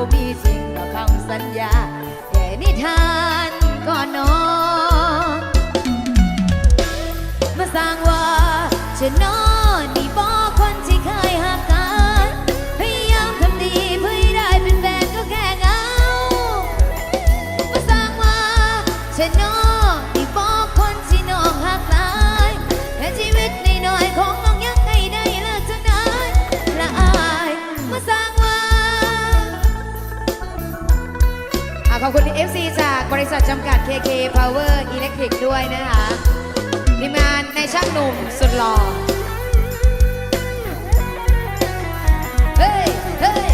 บ่มีสิ่งต่อคำสัญญาแต่นิทานก็นอนมาสร้างว่าจะนอน ขอบคุณ FC จากบริษัทจำกัด KK Power Electric ด้วยนะคะทีมงานในช่างหนุ่มสุดหล่อเฮ้ยเฮ้ย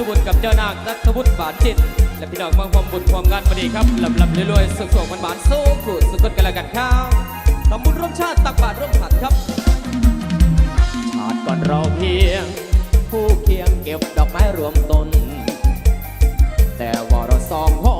ธุบุญกับเจ้านางนัทบุญบาทจิต และพี่น้องมาความบุญความงานมาดีครับลำลำรวยๆสุขสงมันบานโซ่ขูดสุขกันละกันข้าวทำบุญร่วมชาติตักบาตรร่วมขันครับ ชาติก่อนเราเพียง ผู้เคียงเก็บดอกไม้รวมตนแต่ว่าเราสองคน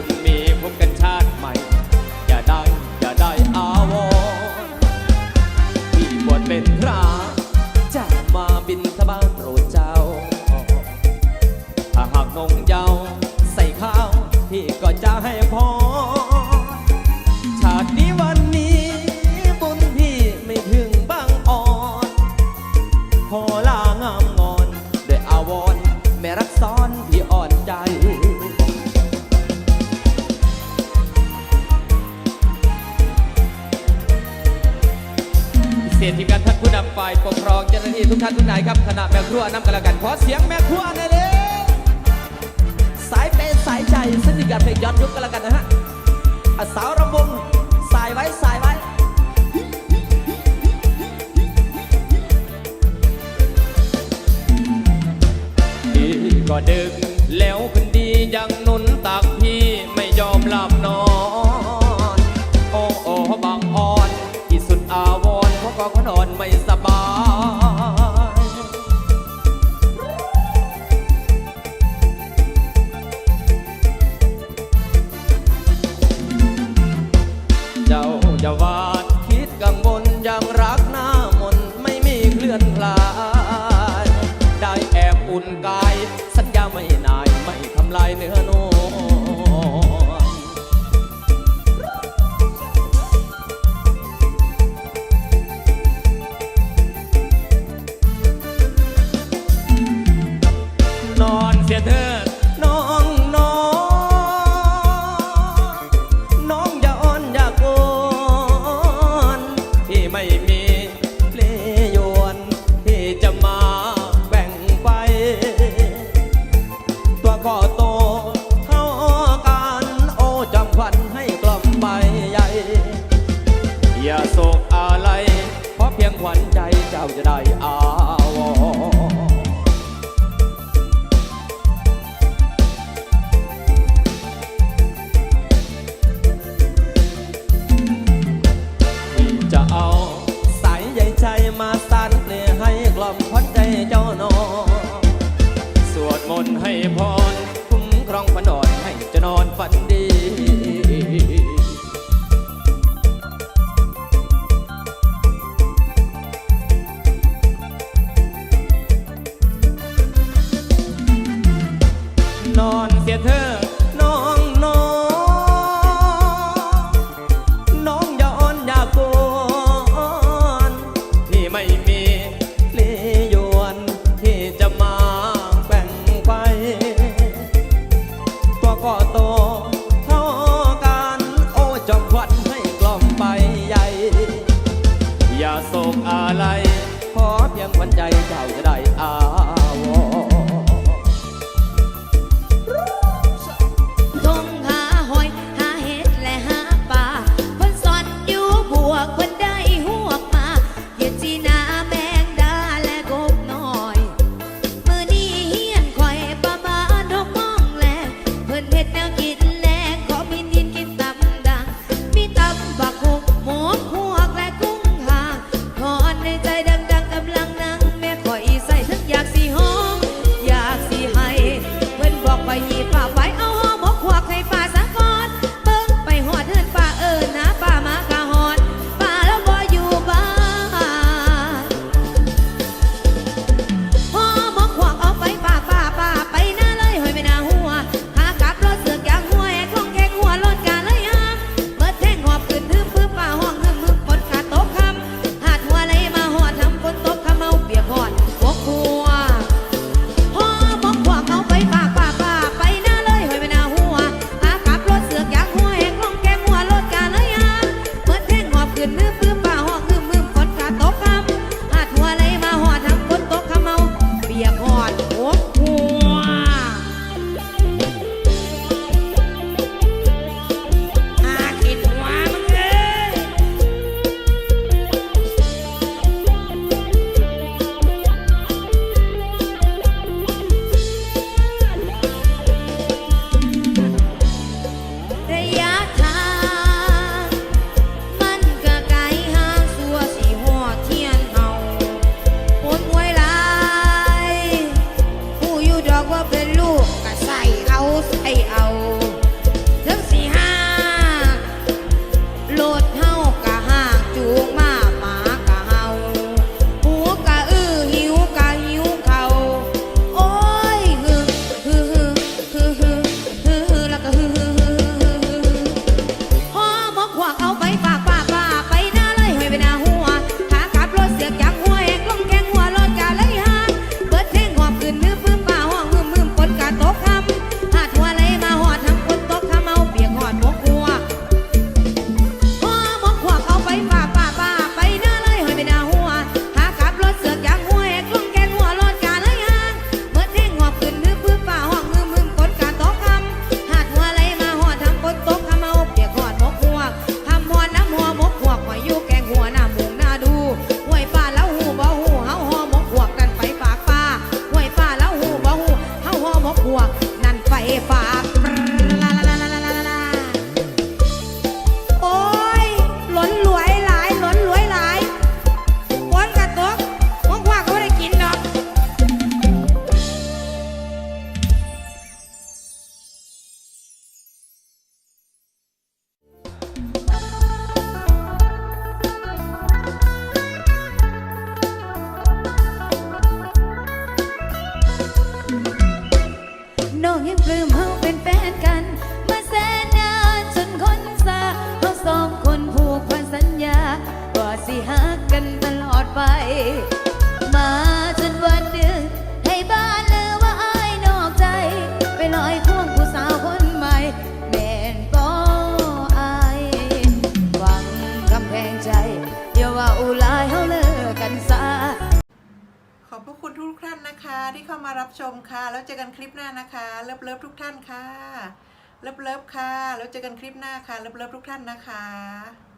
one me. ย้อนยุคกันแล้วกันนะฮะสาว โศกอะไร ขอเพียงวันใจเจ้าจะได้อา ท่านค่ะ เลิฟเลิฟค่ะ แล้วเจอกันคลิปหน้าค่ะ เลิฟเลิฟทุกท่านนะคะ